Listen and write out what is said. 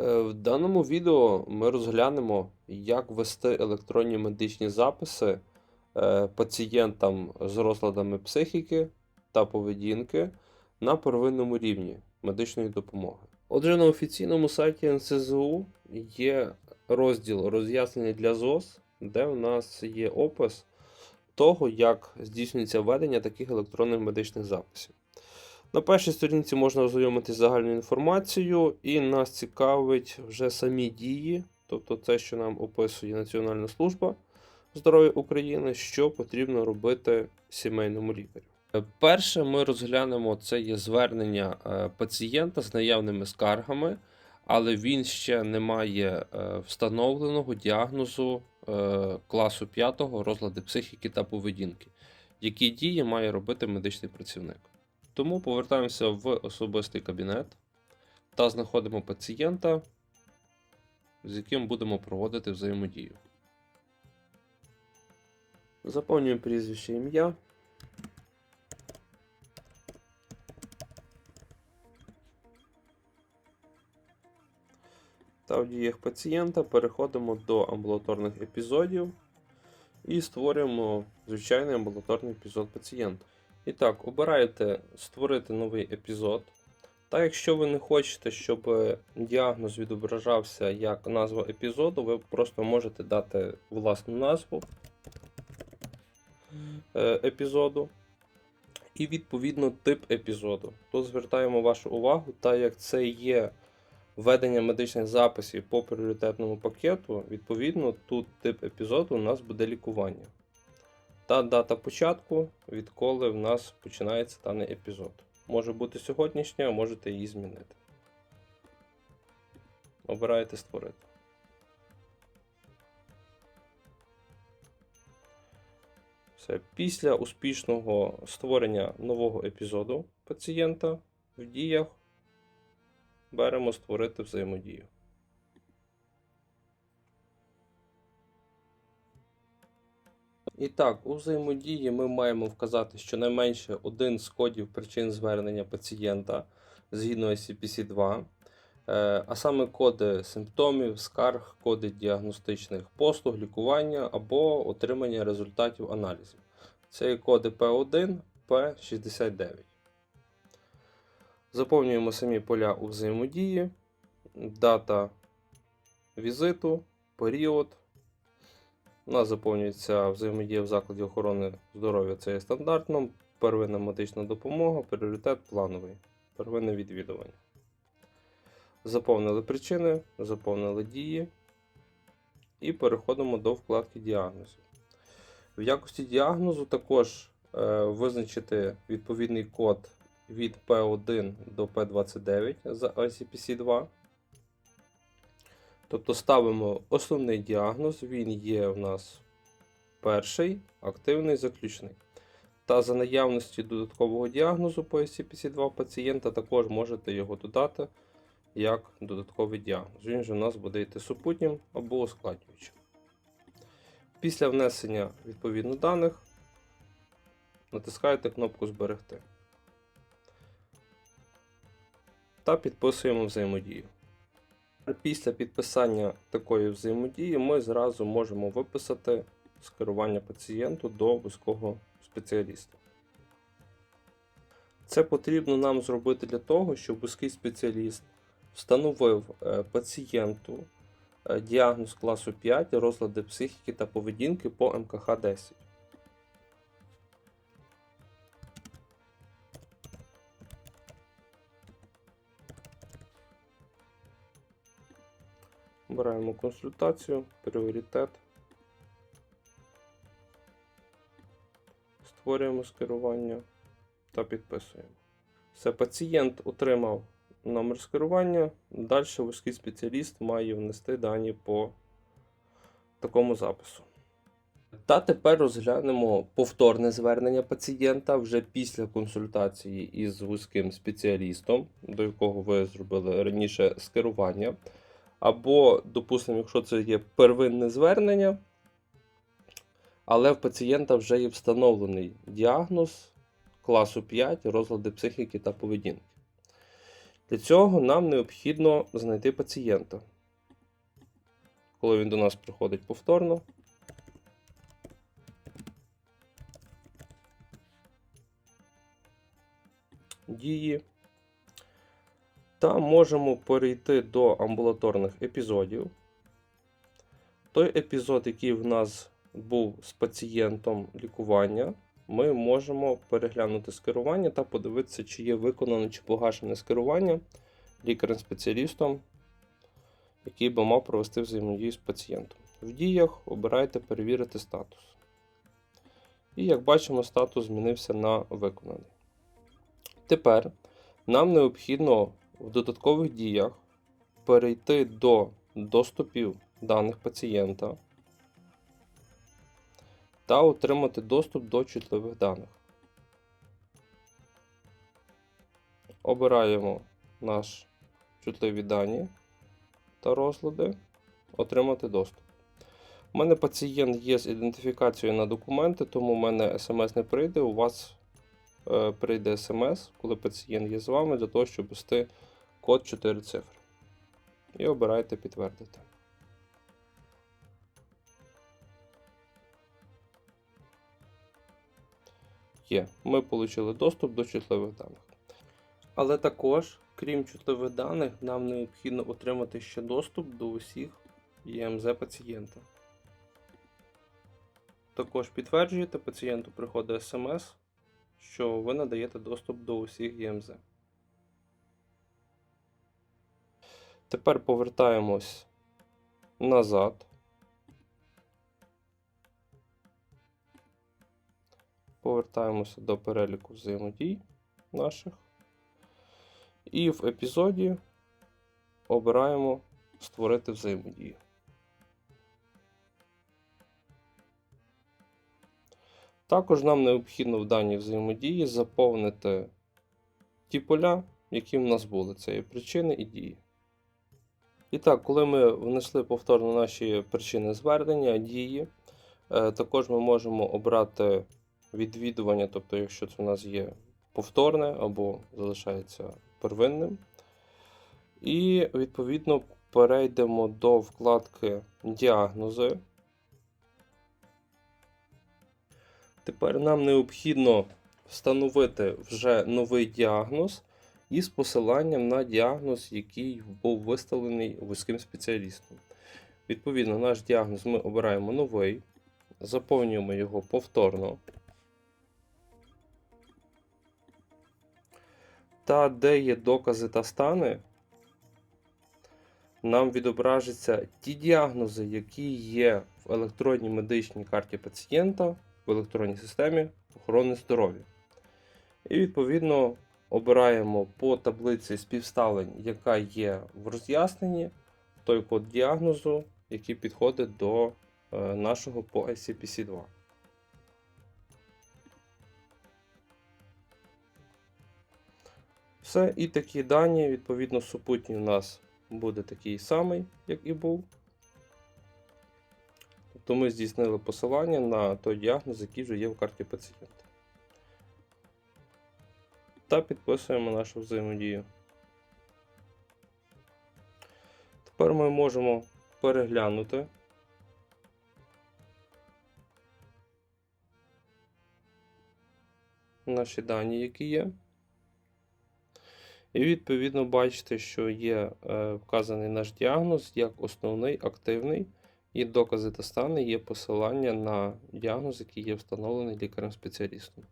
Е, В даному відео ми розглянемо, як ввести електронні медичні записи е, пацієнтам з розладами психіки та поведінки на первинному рівні медичної допомоги. Отже, на офіційному сайті НСЗУ є розділ роз'яснення для ЗОС, де у нас є опис того, як здійснюється введення таких електронних медичних записів. На першій сторінці можна ознайомитися з загальною інформацією, і нас цікавить вже самі дії, тобто це, що нам описує Національна служба здоров'я України, що потрібно робити сімейному лікарю. Перше ми розглянемо це є звернення е, пацієнта з наявними скаргами, але він ще не має е, встановленого діагнозу е, класу 5 розлади психіки та поведінки. Які дії має робити медичний працівник? Тому повертаємося в особистий кабінет та знаходимо пацієнта, з яким будемо проводити взаємодію. Заповнюємо прізвище ім'я. Та в діях пацієнта переходимо до амбулаторних епізодів і створюємо звичайний амбулаторний епізод пацієнта. І так, обираєте створити новий епізод. Та якщо ви не хочете, щоб діагноз відображався як назва епізоду, ви просто можете дати власну назву е, епізоду і відповідно тип епізоду. Тут звертаємо вашу увагу, так як це є введення медичних записів по пріоритетному пакету, відповідно, тут тип епізоду у нас буде лікування та дата початку, відколи в нас починається даний епізод. Може бути сьогоднішня, а можете її змінити. Обираєте створити. Все. Після успішного створення нового епізоду пацієнта в діях беремо створити взаємодію. І так, у взаємодії ми маємо вказати щонайменше один з кодів причин звернення пацієнта згідно SCPC-2, е, а саме коди симптомів, скарг, коди діагностичних послуг, лікування або отримання результатів аналізів. Це коди P1, P69. Заповнюємо самі поля у взаємодії, дата візиту, період. У нас заповнюється взаємодія в закладі охорони здоров'я, це є стандартно, первинна медична допомога, пріоритет плановий, первинне відвідування. Заповнили причини, заповнили дії і переходимо до вкладки діагнозу. В якості діагнозу також е, визначити відповідний код від P1 до P29 за ICPC-2. Тобто ставимо основний діагноз, він є у нас перший, активний, заключний. Та за наявності додаткового діагнозу по SCPC2 пацієнта також можете його додати як додатковий діагноз. Він же у нас буде йти супутнім або ускладнюючим. Після внесення відповідно даних натискаєте кнопку Зберегти та підписуємо взаємодію. Після підписання такої взаємодії ми зразу можемо виписати скерування пацієнту до вузького спеціаліста. Це потрібно нам зробити для того, щоб вузький спеціаліст встановив е, пацієнту е, діагноз класу 5 розлади психіки та поведінки по МКХ 10. Консультацію, пріоритет. Створюємо скерування та підписуємо. Все, пацієнт отримав номер скерування. Далі вузький спеціаліст має внести дані по такому запису. Та тепер розглянемо повторне звернення пацієнта вже після консультації із вузьким спеціалістом, до якого ви зробили раніше скерування. Або, допустимо, якщо це є первинне звернення, але в пацієнта вже є встановлений діагноз класу 5 розлади психіки та поведінки. Для цього нам необхідно знайти пацієнта. Коли він до нас приходить повторно. Дії. Та можемо перейти до амбулаторних епізодів. Той епізод, який в нас був з пацієнтом лікування, ми можемо переглянути скерування та подивитися, чи є виконане чи погашене скерування лікарем-спеціалістом, який би мав провести взаємодію з пацієнтом. В діях обирайте перевірити статус. І як бачимо, статус змінився на виконаний. Тепер нам необхідно в додаткових діях перейти до доступів даних пацієнта та отримати доступ до чутливих даних. Обираємо наш чутливі дані та розлади, отримати доступ. У мене пацієнт є з ідентифікацією на документи, тому у мене смс не прийде. У вас е, прийде смс, коли пацієнт є з вами, для того, щоб ввести код 4 цифри. І обирайте підтвердити. Є. Ми отримали доступ до чутливих даних. Але також, крім чутливих даних, нам необхідно отримати ще доступ до усіх ЄМЗ пацієнта. Також підтверджуєте, пацієнту приходить смс, що ви надаєте доступ до усіх ЄМЗ. Тепер повертаємось назад. Повертаємося до переліку взаємодій наших. І в епізоді обираємо Створити взаємодію. Також нам необхідно в даній взаємодії заповнити ті поля, які в нас були. Це є причини і дії. І так, коли ми внесли повторно наші причини звернення, дії, е, також ми можемо обрати відвідування, тобто, якщо це у нас є повторне або залишається первинним. І, відповідно, перейдемо до вкладки Діагнози. Тепер нам необхідно встановити вже новий діагноз із посиланням на діагноз, який був виставлений вузьким спеціалістом. Відповідно, наш діагноз ми обираємо новий, заповнюємо його повторно. Та де є докази та стани, нам відображаться ті діагнози, які є в електронній медичній карті пацієнта в електронній системі охорони здоров'я. І відповідно обираємо по таблиці співставлень, яка є в роз'ясненні, той код діагнозу, який підходить до е, нашого по SCPC 2. Все, і такі дані, відповідно, супутні у нас буде такий самий, як і був. Тобто ми здійснили посилання на той діагноз, який вже є в карті пацієнта. Та підписуємо нашу взаємодію. Тепер ми можемо переглянути. Наші дані, які є. І відповідно бачите, що є е, вказаний наш діагноз як основний активний, і докази та стани є посилання на діагноз, який є встановлений лікарем-спеціалістом.